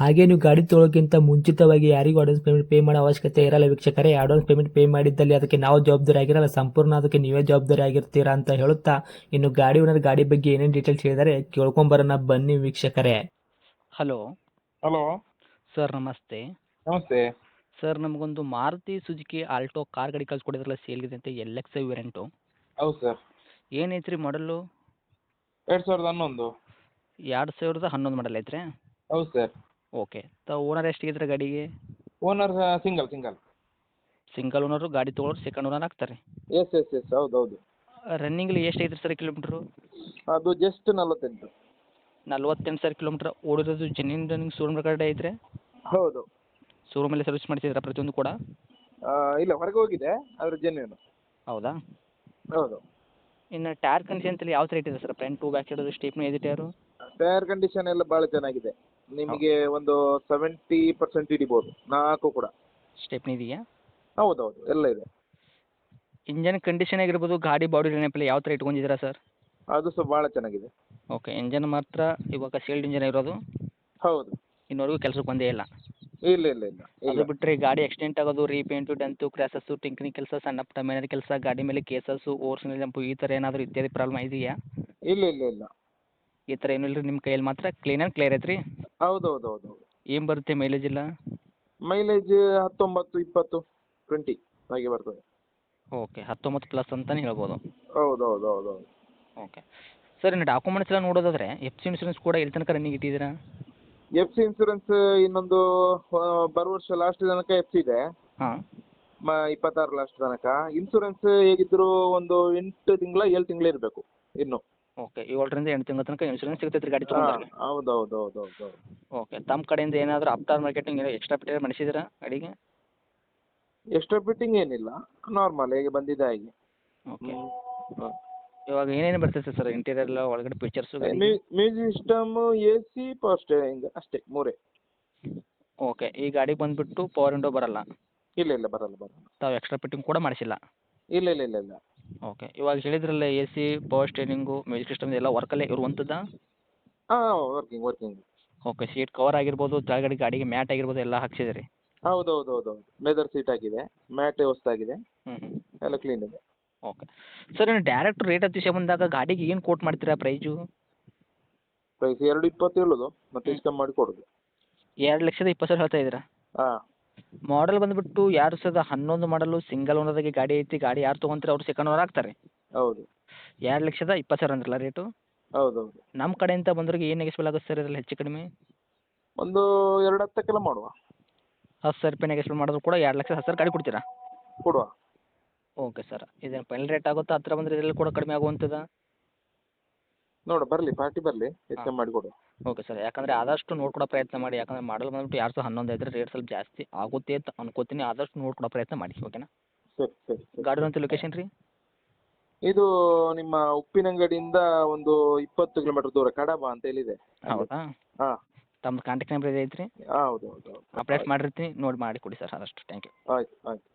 ಹಾಗೆ ನೀವು ಗಾಡಿ ತೊಳೋಕ್ಕಿಂತ ಮುಂಚಿತವಾಗಿ ಯಾರಿಗೂ ಅಡ್ವಾನ್ಸ್ ಪೇಮೆಂಟ್ ಪೇ ಮಾಡೋ ಅವಶ್ಯಕತೆ ಇರಲ್ಲ ವೀಕ್ಷಕರೇ. ಅಡ್ವಾನ್ಸ್ ಪೇಮೆಂಟ್ ಪೇ ಮಾಡಿದ್ದಲ್ಲಿ ಅದಕ್ಕೆ ನಾವು ಜವಾಬ್ದಾರಿ ಆಗಿರಲ್ಲ. ಸಂಪೂರ್ಣ ಅದಕ್ಕೆ ನೀವೇ ಜವಾಬ್ದಾರಿ ಆಗಿರ್ತೀರಾ ಅಂತ ಹೇಳುತ್ತಾ ಇನ್ನು ಗಾಡಿ ಓನರ್ ಗಾಡಿ ಬಗ್ಗೆ ಏನೇನು ಡೀಟೇಲ್ಸ್ ಹೇಳಿದರೆ ಕೇಳ್ಕೊಂಬರೋಣ. ಬನ್ನಿ ವೀಕ್ಷಕರೇ. ಹಲೋ ಹಲೋ ಸರ್ ನಮಸ್ತೆ. ನಮಸ್ತೆ. ಸರ್ ನಮಗೊಂದು ಮಾರುತಿ ಸುಜುಕಿ ಆಲ್ಟೋ ಕಾರ್ ಗಾಡಿ ಕಳ್ಸ್ಕೊಡಿದ್ರಲ್ಲ ಸೇಲ್ಗಿದೆ ಅಂತ ಎಲ್ ಎಕ್ಸ್ ಐ ವೇರಿಯಂಟು ಹೌದು ಸರ್ ಏನೈತೆ ರೀ ಮಾಡಲು ಎರಡು ಸಾವಿರದ ಹನ್ನೊಂದು. ಎರಡು ಸಾವಿರದ ಹನ್ನೊಂದು ಮಾಡಲ್ ಐತ್ರಿ? ಹೌದು ಸರ್ ಓಕೆ ತ ಓನರ್ ಎಷ್ಟಿಗಿದ್ರೆ ಗಾಡಿಗೆ? Owner single single single owner ಗಾಡಿ ತೊಗೊಳೋರು ಸೆಕೆಂಡ್ ಓನರ್ ಆಗ್ತಾರೆ. ಎಸ್ ಎಸ್ ಎಸ್ ಹೌದು ಹೌದು. ರನ್ನಿಂಗ್ಲಿ ಎಷ್ಟು ಐತ್ರಿ ಸರ್ ಕಿಲೋಮೀಟ್ರು ಅದು ಜಸ್ಟ್ ನಲವತ್ತೆಂಟು. ನಲ್ವತ್ತೆಂಟು ಸಾವಿರ ಕಿಲೋಮೀಟ್ರ್ ಓಡಿರೋದು ಜೆನ್ಯೂನ್ ರನ್ನಿಂಗ್ ಶೋರೂಮ್ ಕಡೆ ಐತ್ರಿ? ಹೌದು. ಶೋರೂಮಲ್ಲಿ ಸರ್ವಿಸ್ ಮಾಡ್ತಿದ್ದೀರಾ ಪ್ರತಿಯೊಂದು ಕೂಡ? ಆ, ಇಲ್ಲ ಹೊರಗೆ ಹೋಗಿದೆ ಆದರೆ ಜೆನ್ಯೂನು ಹೌದಾ? ಹೌದು. ಇನ್ನು ಟೈರ್ ಕಂಡೀಷನ್ ಅಲ್ಲಿ ಯಾವ ಥರ ಇಟ್ಟಿದೆ sir? Front to back side stepney ಇದೆ ಟೈರು ಟೈರ್ ಕಂಡೀಷನ್ ಎಲ್ಲ ಭಾಳ ಚೆನ್ನಾಗಿದೆ. ನಿಮಗೆ ಒಂದು ಸೆವೆಂಟಿ ಪರ್ಸೆಂಟ್ ಹಿಡಿಬೋದು ನಾಲ್ಕು ಕೂಡ. ಸ್ಟೆಪ್ನಿ ಇದೆಯಾ? ಹೌದು ಹೌದು ಎಲ್ಲ ಇದೆ. ಇಂಜನ್ ಕಂಡೀಷನ್ ಆಗಿರ್ಬೋದು ಗಾಡಿ ಬಾಡಿ ನೆನಪಿಲ್ಲ ಯಾವ ಥರ ಇಟ್ಕೊಂಡಿದ್ದೀರಾ ಸರ್ ಅದು ಸಹ ಭಾಳ ಚೆನ್ನಾಗಿದೆ. ಓಕೆ ಇಂಜನ್ ಮಾತ್ರ ಇವಾಗ ಸೇಲ್ಡ್ ಇಂಜನ್ ಇರೋದು? ಹೌದು. ಇನ್ನುವರೆಗೂ ಕೆಲಸಕ್ಕೆ ಬಂದೇ ಇಲ್ಲ? ಇಲ್ಲ ಇಲ್ಲ ಇಲ್ಲ ಅದು ಇಲ್ಲ ಬಿಟ್ಟರೆ ಗಾಡಿ ಆಕ್ಸಿಡೆಂಟ್ ಆಗೋದು ರೀಪೇಂಟು ಡಂತು ಕ್ರಾಸಸ್ಸು ಟಿಂಕ್ರಿಂಗ್ ಕೆಲಸ ಸಣ್ಣ ಪುಟ್ಟ ಮೇನರ್ ಕೆಲಸ ಗಾಡಿ ಮೇಲೆ ಕೇಸಸ್ಸು ಓರ್ಸಿನ ಜಂಪು ಈ ಥರ ಏನಾದರೂ ಇತ್ಯಾದಿ ಪ್ರಾಬ್ಲಮ್ ಇದೆಯಾ? ಇಲ್ಲ ಇಲ್ಲ ಇಲ್ಲ. ಈ ಥರ ಏನಿಲ್ಲ ಇಲ್ಲ ರೀ ನಿಮ್ಮ ಕೈಯಲ್ಲಿ ಮಾತ್ರ ಕ್ಲೀನ್ ಆ್ಯಂಡ್ ಕ್ಲಿಯರ್ ಐತ್ರಿ? ಹೌದು ಹೌದು ಹೌದು ಹೌದು ಏನು ಬರುತ್ತೆ ಮೈಲೇಜ್ ಇಲ್ಲ ಮೈಲೇಜ್ ಹತ್ತೊಂಬತ್ತು ಇಪ್ಪತ್ತು ಟ್ವೆಂಟಿ ಹಾಗೆ ಬರ್ತದೆ. ಓಕೆ ಹತ್ತೊಂಬತ್ತು ಪ್ಲಸ್ ಅಂತಲೇ ಹೇಳ್ಬೋದು. ಹೌದು ಹೌದು ಹೌದು ಹೌದು ಓಕೆ ಸರ್ ಇನ್ನು ಡಾಕ್ಯುಮೆಂಟ್ಸ್ ಎಲ್ಲ ನೋಡೋದಾದ್ರೆ ಎಫ್ ಸಿ ಇನ್ಶೂರೆನ್ಸ್ ಕೂಡ ಎಲ್ಲಿ ತನಕ ರನ್ನಿಂಗ್ ಇಟ್ಟಿದ್ದೀರಾ? ಎಫ್ ಸಿ ಇನ್ಸೂರೆನ್ಸ್ ಇನ್ನೊಂದು ಆ, ಬರುವ ವರ್ಷ ಲಾಸ್ಟ್ ತನಕ ಎಫ್ ಸಿ ಇದೆ. ಹಾಂ. ಮ ಇಪ್ಪತ್ತಾರು ಲಾಸ್ಟ್ ತನಕ. ಇನ್ಸೂರೆನ್ಸ್ ಹೇಗಿದ್ರು ಒಂದು ಎಂಟು ತಿಂಗಳ ಏಳು ತಿಂಗಳು ಇರಬೇಕು ಇನ್ನು. ಓಕೆ ಏಳರಿಂದ ಎಂಟು ತಿಂಗಳ ತನಕ ಇನ್ಶೂರೆನ್ಸ್ ಸಿಗ್ತೈತೆ ರೀ ಗಾಡಿ ಹಾಂ ತೊಗೊಂಡ್ರೆ. ಹೌದು ಹೌದು ಹೌದು ಹೌದು ಹೌದು ಓಕೆ ತಮ್ಮ ಕಡೆಯಿಂದ ಏನಾದರೂ ಆಫ್ಟರ್ ಮಾರ್ಕೆಟಿಂಗ್ ಎಕ್ಸ್ಟ್ರಾ ಫಿಟ್ಟಿಂಗ್ ಮಾಡಿಸಿದ್ದೀರಾ ಗಾಡಿಗೆ? ಎಕ್ಸ್ಟ್ರಾ ಫಿಟ್ಟಿಂಗ್ ಏನಿಲ್ಲ ನಾರ್ಮಲ್ ಹೇಗೆ ಬಂದಿದೆ ಹಾಗೆ. ಓಕೆ ಹ್ಮ್. ಇವಾಗ ಏನೇನು ಬರ್ತೈತೆ ಸರ್ ಇಂಟೀರಿಯರ್ ಎಲ್ಲ ಒಳಗಡೆ features mu- music system A C power steering ಅಷ್ಟೇ ಮೂರೇ. ಓಕೆ ಈ ಗಾಡಿಗೆ ಬಂದ್ಬಿಟ್ಟು ಪವರ್ ವಿಂಡೋ ಬರಲ್ಲ? ಇಲ್ಲ ಇಲ್ಲ ಬರಲ್ಲ ಬರಲ್ಲ. ತಾವು ಎಕ್ಸ್ಟ್ರಾ ಫಿಟ್ಟಿಂಗ್ ಕೂಡ ಮಾಡಿಸಿಲ್ಲ? ಇಲ್ಲ ಇಲ್ಲ ಇಲ್ಲ ಇಲ್ಲ. ಓಕೆ ಇವಾಗ ಹೇಳಿದ್ರಲ್ಲ A C power steering music system ಎಲ್ಲ ವರ್ಕಲ್ಲೇ ಇರುವಂಥದ್ದಾ? ಹಾಂ working working okay seat cover ಆಗಿರ್ಬೋದು ಕೆಳಗಡೆ ಗಾಡಿಗೆ ಮ್ಯಾಟ್ ಆಗಿರ್ಬೋದು ಎಲ್ಲ ಹಾಕ್ಸಿದ್ರಿ ಹೌದು ಹೌದು ಹೌದು ಹೌದು ಲೆದರ್ ಸೀಟ್ ಆಗಿದೆ ಮ್ಯಾಟ್ ಹೊಸ್ದಾಗಿದೆ ಹ್ಞೂ ಹ್ಞೂ ಎಲ್ಲ ಕ್ಲೀನ್ ಇದೆ. ಓಕೆ ಸರ್ ನೀವು ಡೈರೆಕ್ಟ್ ರೇಟ್ ಹತ್ತಿಸ ಬಂದಾಗ ಗಾಡಿಗೆ ಏನು ಕೋಟ್ ಮಾಡ್ತೀರಾ ಪ್ರೈಜು ಪ್ರೈಸ್ ಎರಡು ಇಪ್ಪತ್ತು ಹೇಳೋದು ಮತ್ತೆ ಇಷ್ಟ ಮಾಡಿ ಕೊಡೋದು. ಎರಡು ಲಕ್ಷದ ಇಪ್ಪತ್ತು ಸಾವಿರ ಹೇಳ್ತಾ ಇದ್ದೀರಾ? ಹಾಂ. ಮಾಡಲ್ ಬಂದ್ಬಿಟ್ಟು ಎರಡು ಸಾವಿರದ ಹನ್ನೊಂದು ಮಾಡಲು ಸಿಂಗಲ್ ಓನರ್ದಾಗೆ ಗಾಡಿ ಐತಿ ಗಾಡಿ ಯಾರು ತಗೊಂತಾರೆ ಅವ್ರು ಸೆಕೆಂಡ್ ಓನರ್ ಆಗ್ತಾರೆ. ಹೌದು. ಎರಡು ಲಕ್ಷದ ಇಪ್ಪತ್ತು ಸಾವಿರ ಅಂದ್ರಲ್ಲ ರೇಟು ಹೌದು ಹೌದು ನಮ್ಮ ಕಡೆಯಿಂದ ಬಂದ್ರಿಗೆ ಏನು ನೆಗೆಸ್ಬಲ್ ಆಗುತ್ತೆ ಸರ್ ಇದರಲ್ಲಿ ಹೆಚ್ಚು ಕಡಿಮೆ? ಒಂದು ಎರಡು ಹತ್ತಕ್ಕೆಲ್ಲ ಮಾಡುವ. ಹತ್ತು ಸಾವಿರ ರೂಪಾಯಿ ನೆಗೆಸ್ಬಲ್ ಮಾಡಿದ್ರು ಕೂಡ ಎರಡು ಲಕ್ಷದ ಹತ್ತು ಸಾವಿರ ಗಾಡಿ ಕೊಡ್ತೀರಾ? ಕೊಡುವ. ಓಕೆ ಸರ್ ಇದೇನು ಫೈನಲ್ ರೇಟ್ ಆಗುತ್ತಾ ಹತ್ತಿರ ಬಂದ್ರೆ ಇದರಲ್ಲಿ ಕೂಡ ಕಡಿಮೆ ಆಗುವಂಥದ್ದು ನೋಡು ಬರಲಿ ಪಾರ್ಟಿ ಬರಲಿ ಹೆಚ್ಚು. ಮಾಡಿ ಕೊಡು. ಓಕೆ ಸರ್ ಯಾಕಂದರೆ ಆದಷ್ಟು ನೋಡ್ಕೊಡೋ ಪ್ರಯತ್ನ ಮಾಡಿ ಯಾಕಂದ್ರೆ ಮಾಡಲ್ ಬಂದ್ಬಿಟ್ಟು ಯಾರು ಸಹ ಹನ್ನೊಂದು ಐತ್ರಿ ರೇಟ್ ಸ್ವಲ್ಪ ಜಾಸ್ತಿ ಆಗುತ್ತೆ ಅಂತ ಅನ್ಕೋತೀನಿ ಆದಷ್ಟು ನೋಡ್ಕೊಡೋ ಪ್ರಯತ್ನ ಮಾಡಿ ಓಕೆನಾ ಸರಿ ಸರಿ ಸರಿ. ಗಾಡಿ ಅಂತ ಲೊಕೇಶನ್ ರೀ? ಇದು ನಿಮ್ಮ ಉಪ್ಪಿನಂಗಡಿಯಿಂದ ಒಂದು ಇಪ್ಪತ್ತು ಕಿಲೋಮೀಟರ್ ದೂರ ಕಡಬ ಅಂತ ಹೇಳಿದೆ ಹೌದಾ? ಹಾಂ. ತಮ್ಮ ಕಾಂಟ್ಯಾಕ್ಟ್ ನಂಬರ್ ಇದೆ ಐತ್ರಿ? ಹೌದು ಹೌದು ಅಪ್ಡೇಟ್ ಮಾಡಿರ್ತೀನಿ ನೋಡಿ ಮಾಡಿ ಕೊಡಿ ಸರ್ ಆದಷ್ಟು ಥ್ಯಾಂಕ್ ಯು ಆಯ್ತು ಆಯ್ತು.